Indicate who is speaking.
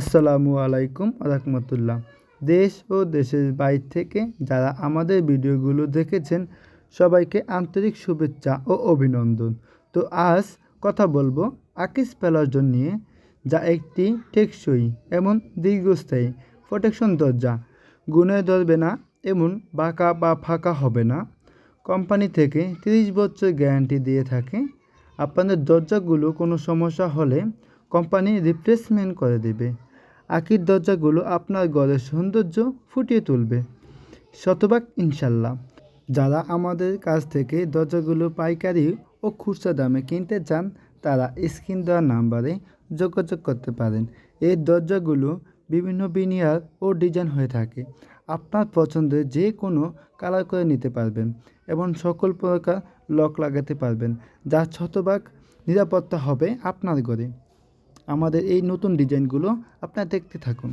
Speaker 1: আসসালামু আলাইকুম রহমতুল্লাহ। দেশ ও দেশের বাইরে থেকে যারা আমাদের ভিডিওগুলো দেখেছেন, সবাইকে আন্তরিক শুভেচ্ছা ও অভিনন্দন। তো আজ কথা বলব আকিস প্যালাজন নিয়ে যা একটি টেকসই এমন দীর্ঘস্থায়ী প্রোটেকশন দরজা। গুনে ধরবে না, এমন বাঁকা বা ফাঁকা হবে না। কোম্পানি থেকে তিরিশ বছর গ্যারান্টি দিয়ে থাকে। আপনাদের দরজাগুলো কোনো সমস্যা হলে কোম্পানি রিপ্লেসমেন্ট করে দেবে। আকির দরজাগুলো আপনার ঘরের সৌন্দর্য ফুটিয়ে তুলবে। শতভাগ ইনশাল্লাহ যারা আমাদের কাছ থেকে দরজাগুলো পাইকারি ও খুচরা দামে কিনতে চান, তারা স্ক্রিন দেওয়া নাম্বারে যোগাযোগ করতে পারেন। এই দরজাগুলো বিভিন্ন বিনিয়ার ও ডিজাইন হয়ে থাকে। আপনার পছন্দের যে কোনো কালার করে নিতে পারবেন এবং সকল প্রকার লক লাগাতে পারবেন, যা শতভাগ নিরাপত্তা হবে আপনার ঘরে। আমাদের এই নতুন ডিজাইনগুলো আপনারা দেখতে থাকুন।